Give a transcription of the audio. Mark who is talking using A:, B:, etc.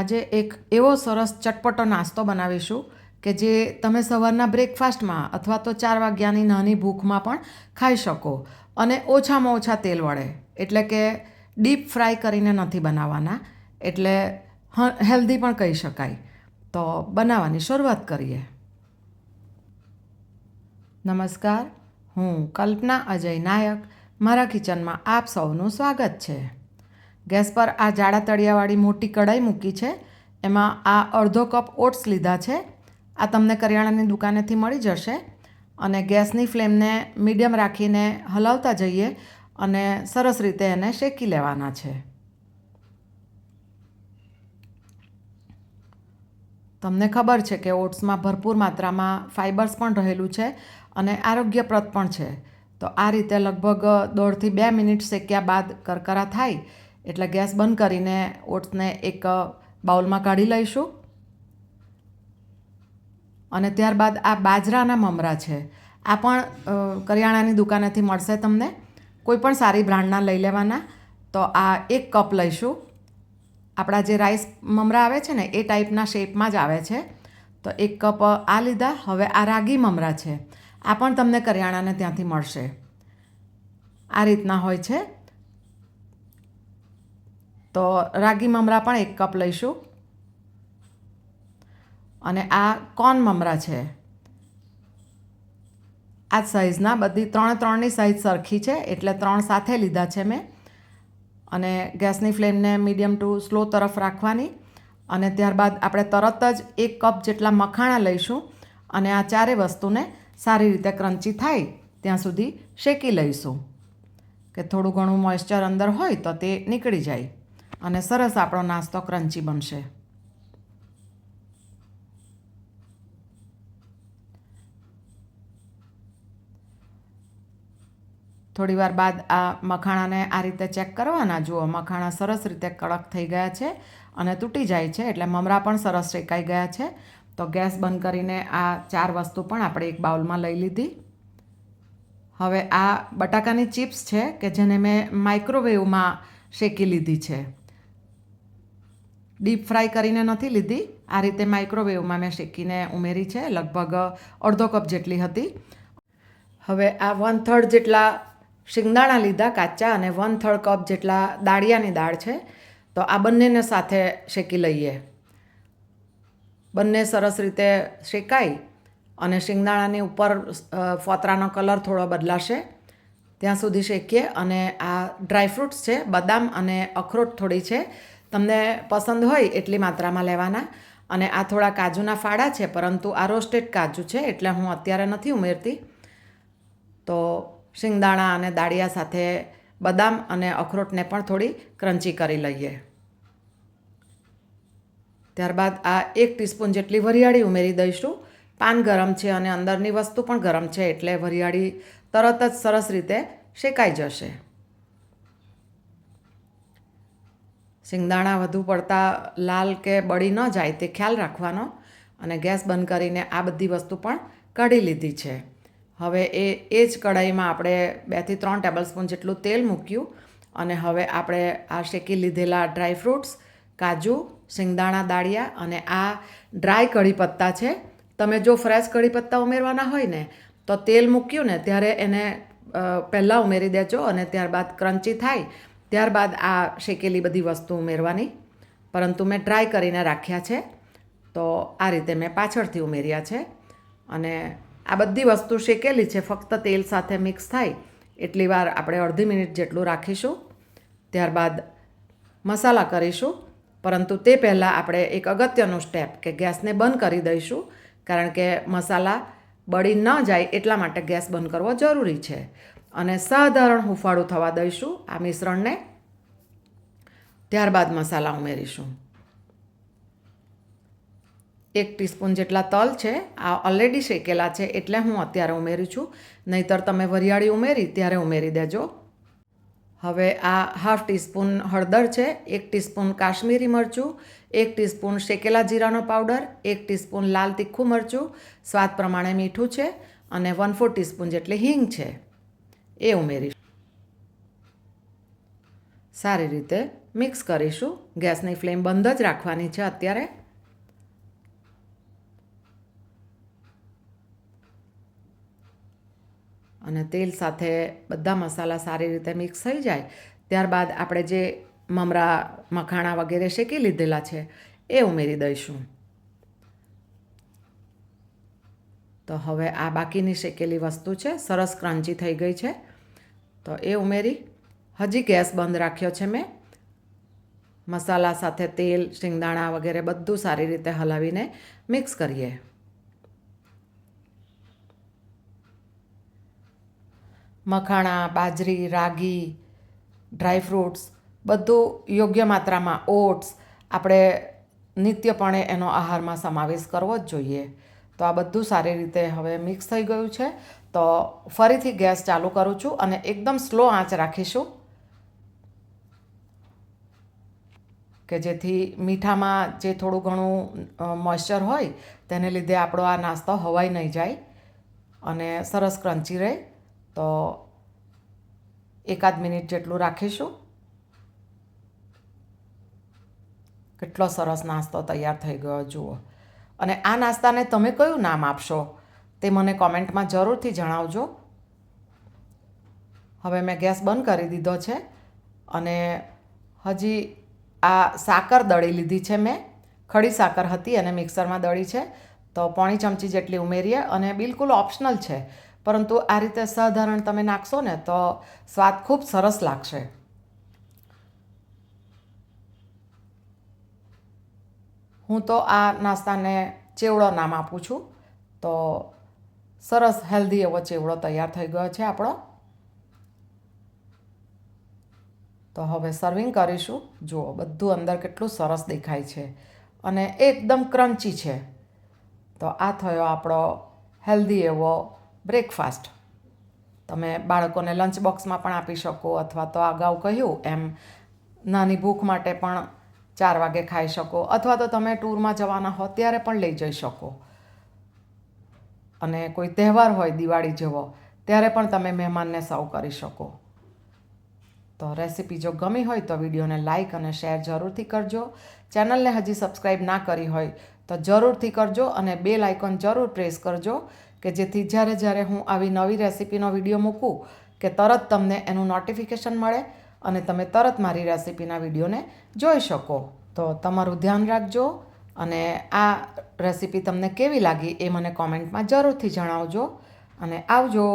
A: આજે એક એવો સરસ ચટપટો નાસ્તો બનાવીશું કે જે તમે સવારના બ્રેકફાસ્ટમાં અથવા તો ચાર વાગ્યાની નાની ભૂખમાં પણ ખાઈ શકો અને ઓછામાં ઓછા તેલ વડે. એટલે કે ડીપ ફ્રાય કરીને નથી બનાવવાના. એટલે હેલ્ધી પણ કહી શકાય. તો બનાવવાની શરૂઆત કરીએ. નમસ્કાર, હું કલ્પના અજય નાયક. મારા કિચનમાં આપ સૌનું સ્વાગત છે. ગેસ પર આ જાડા તળિયાવાળી મોટી કઢાઈ મૂકી છે. એમાં આ અડધો કપ ઓટ્સ લીધા છે. આ તમને કરિયાણાની દુકાનેથી મળી જશે અને ગેસની ફ્લેમને મીડિયમ રાખીને હલાવતા જઈએ અને સરસ રીતે એને શેકી લેવાના છે. તમને ખબર છે કે ઓટ્સમાં ભરપૂર માત્રામાં ફાઇબર્સ પણ રહેલું છે અને આરોગ્યપ્રદ પણ છે. તો આ રીતે લગભગ દોઢથી બે મિનિટ શેક્યા બાદ કરકરા થાય એટલે ગેસ બંધ કરીને ઓટ્સને એક બાઉલમાં કાઢી લઈશું. અને ત્યારબાદ આ બાજરાના મમરા છે. આ પણ કરિયાણાની દુકાનેથી મળશે તમને. કોઈ પણ સારી બ્રાન્ડના લઈ લેવાના. તો આ એક કપ લઈશું. આપણા જે રાઈસ મમરા આવે છે ને, એ ટાઈપના શેપમાં જ આવે છે. તો એક કપ આ લીધા. હવે આ રાગી મમરા છે. આ પણ તમને કરિયાણાને ત્યાંથી મળશે. આ રીતના હોય છે. તો રાગી મમરા પણ એક કપ લઈશું. અને આ કોર્ન મમરા છે? આ સાઇઝના બધી ત્રણે ત્રણની સાઇઝ સરખી છે, એટલે ત્રણ સાથે લીધા છે મેં. અને ગેસની ફ્લેમને મીડિયમ ટુ સ્લો તરફ રાખવાની. અને ત્યારબાદ આપણે તરત જ એક કપ જેટલા મખાણા લઈશું. અને આ ચારે વસ્તુને સારી રીતે ક્રંચી થાય ત્યાં સુધી શેકી લઈશું. કે થોડું ઘણું મોઇશ્ચર અંદર હોય તો તે નીકળી જાય. અને સરસ આપણો નાસ્તો ક્રંચી બનશે. થોડીવાર બાદ આ મખાણાને આ રીતે ચેક કરવાના. જુઓ, મખાણા સરસ રીતે કડક થઈ ગયા છે અને તૂટી જાય છે, એટલે મમરા પણ સરસ શેકાઈ ગયા છે. તો ગેસ બંધ કરીને આ ચાર વસ્તુ પણ આપણે એક બાઉલમાં લઈ લીધી. હવે આ બટાકાની ચિપ્સ છે કે જેને મેં માઇક્રોવેવમાં શેકી લીધી છે. ડીપ ફ્રાય કરીને નથી લીધી. આ રીતે માઇક્રોવેવમાં મેં શેકીને ઉમેરી છે, લગભગ અડધો કપ જેટલી હતી. હવે આ વન થર્ડ જેટલા શિંગદાણા લીધા કાચા અને વન થર્ડ કપ જેટલા દાળિયાની દાળ છે. તો આ બંનેને સાથે શેકી લઈએ. બંને સરસ રીતે શેકાય અને શિંગદાણાની ઉપર ફોતરાનો કલર થોડો બદલાશે. ત્યાં સુધી શેકીએ અને આ ડ્રાયફ્રૂટ્સ છે, બદામ અને અખરોટ થોડી છે. તમને પસંદ હોય એટલી માત્રામાં લેવાના. અને આ થોડા કાજુના ફાડા છે, પરંતુ આ રોસ્ટેડ કાજુ છે, એટલે હું અત્યારે નથી ઉમેરતી. તો શિંગદાણા અને દાળિયા સાથે બદામ અને અખરોટને પણ થોડી ક્રંચી કરી લઈએ. ત્યારબાદ આ એક ટીસ્પૂન જેટલી વરિયાળી ઉમેરી દઈશું. પાન ગરમ છે અને અંદરની વસ્તુ પણ ગરમ છે, એટલે વરિયાળી તરત જ સરસ રીતે શેકાઈ જશે. શિંગદાણા વધુ પડતા લાલ કે બળી ન જાય તે ખ્યાલ રાખવાનો અને ગેસ બંધ કરીને આ બધી વસ્તુ પણ કાઢી લીધી છે. હવે એ એ જ કઢાઈમાં આપણે બેથી ત્રણ ટેબલ સ્પૂન જેટલું તેલ મૂક્યું અને હવે આપણે આ શેકી લીધેલા ડ્રાય ફ્રૂટ્સ, કાજુ, સિંગદાણા, દાળિયા અને આ ડ્રાય કઢી પત્તા છે. તમે જો ફ્રેશ કઢી પત્તા ઉમેરવાના હોય ને, તો તેલ મૂક્યું ને, ત્યારે એને પહેલાં ઉમેરી દેજો અને ત્યારબાદ ક્રંચી થાય ત્યારબાદ આ શેકેલી બધી વસ્તુ ઉમેરવાની. પરંતુ મેં ડ્રાય કરીને રાખ્યા છે. તો આ રીતે મેં પાછળથી ઉમેર્યા છે. અને આ બધી વસ્તુ શેકેલી છે, ફક્ત તેલ સાથે મિક્સ થાય એટલી વાર આપણે અડધી મિનિટ જેટલું રાખીશું. ત્યારબાદ મસાલા કરીશું. પરંતુ તે પહેલાં આપણે એક અગત્યનું સ્ટેપ કે ગેસને બંધ કરી દઈશું. કારણ કે મસાલા બળી ન જાય એટલા માટે ગેસ બંધ કરવો જરૂરી છે. અને સાધારણ હુંફાળું થવા દઈશું આ મિશ્રણને. ત્યારબાદ મસાલા ઉમેરીશું. એક ટીસ્પૂન જેટલા તલ છે, આ ઓલરેડી શેકેલા છે, એટલે હું અત્યારે ઉમેરું છું. નહીતર તમે વરિયાળી ઉમેરી, ત્યારે ઉમેરી દેજો. હવે આ હાફ ટીસ્પૂન હળદર છે, એક ટીસ્પૂન કાશ્મીરી મરચું, એક ટીસ્પૂન શેકેલા જીરાનો પાવડર, એક ટીસ્પૂન લાલ તીખું મરચું, સ્વાદ પ્રમાણે મીઠું છે, અને વન ફોર ટીસ્પૂન જેટલી હિંગ છે. એ ઉમેરીશ. સારી રીતે મિક્સ કરીશું. ગેસની ફ્લેમ બંધ જ રાખવાની છે અત્યારે. અને તેલ સાથે બધા મસાલા સારી રીતે મિક્સ થઈ જાય. ત્યારબાદ આપણે જે મમરા, મખાણા વગેરે શેકી લીધેલા છે, એ ઉમેરી દઈશું. તો હવે આ બાકીની શેકેલી વસ્તુ છે, સરસ ક્રંચી થઈ ગઈ છે. તો એ ઉમેરી. હજી ગેસ બંધ રાખ્યો છે મેં. મસાલા સાથે તેલ, શિંગદાણા વગેરે બધું સારી રીતે હલાવીને મિક્સ કરીએ. મખાણા, બાજરી, રાગી ડ્રાયફ્રૂટ્સ બધું યોગ્ય માત્રામાં ઓટ્સ આપણે નિત્યપણે એનો આહારમાં સમાવેશ કરવો જ જોઈએ. તો આ બધું સારી રીતે હવે મિક્સ થઈ ગયું છે. તો ફરીથી ગેસ ચાલુ કરું છું અને એકદમ સ્લો આંચ રાખીશું. કે જેથી મીઠામાં જે થોડું ઘણું મોઇશ્ચર હોય, તેને લીધે આપણો આ નાસ્તો હવાઈ નહીં જાય અને સરસ ક્રન્ચી રહે. તો એકાદ મિનિટ જેટલું રાખીશું. કેટલો સરસ નાસ્તો તૈયાર થઈ ગયો, જુઓ. અને આ નાસ્તાને તમે કયું નામ આપશો તે મને કોમેન્ટમાં જરૂરથી જણાવજો. હવે મેં ગેસ બંધ કરી દીધો છે અને હજી આ સાકર દળી લીધી છે મેં. ખડી સાકર હતી અને મિક્સરમાં દળી છે. તો પોણી ચમચી જેટલી ઉમેરીએ અને બિલકુલ ઓપ્શનલ છે. પરંતુ આ રીતે સાધારણ તમે નાખશો ને તો સ્વાદ ખૂબ સરસ લાગશે. હું તો આ નાસ્તાને ચેવડો નામ આપું છું. તો સરસ હેલ્ધી એવો ચેવડો તૈયાર થઈ ગયો છે આપણો. તો હવે સર્વિંગ કરીશું. જુઓ બધું અંદર કેટલું સરસ દેખાય છે અને એકદમ ક્રન્ચી છે. તો આ થયો આપણો હેલ્ધી એવો બ્રેકફાસ્ટ તમે બાળકોને લંચ બોક્સમાં પણ આપી શકો અથવા તો અગાઉ કહ્યું એમ નાની ભૂખ માટે પણ ચાર વાગે ખાઈ શકો અથવા તો તમે ટૂરમાં જવાના હો ત્યારે પણ લઈ જઈ શકો. અને કોઈ તહેવાર હોય દિવાળી જેવો, ત્યારે પણ તમે મહેમાનને સર્વ કરી શકો. તો રેસીપી જો ગમી હોય તો વિડીયોને લાઇક અને શેર જરૂરથી કરજો. ચેનલને હજી સબસ્ક્રાઈબ ના કરી હોય તો જરૂરથી કરજો અને બે લાઇકોન જરૂર પ્રેસ કરજો કે જેથી જ્યારે જ્યારે હું આવી નવી રેસીપીનો વીડિયો મૂકું કે તરત તમને એનું નોટિફિકેશન મળે અને તમે તરત મારી રેસીપીના વિડીયોને જોઈ શકો. તો તમારું ધ્યાન રાખજો અને આ રેસીપી તમને કેવી લાગી એ મને કોમેન્ટમાં જરૂરથી જણાવજો. અને આવજો.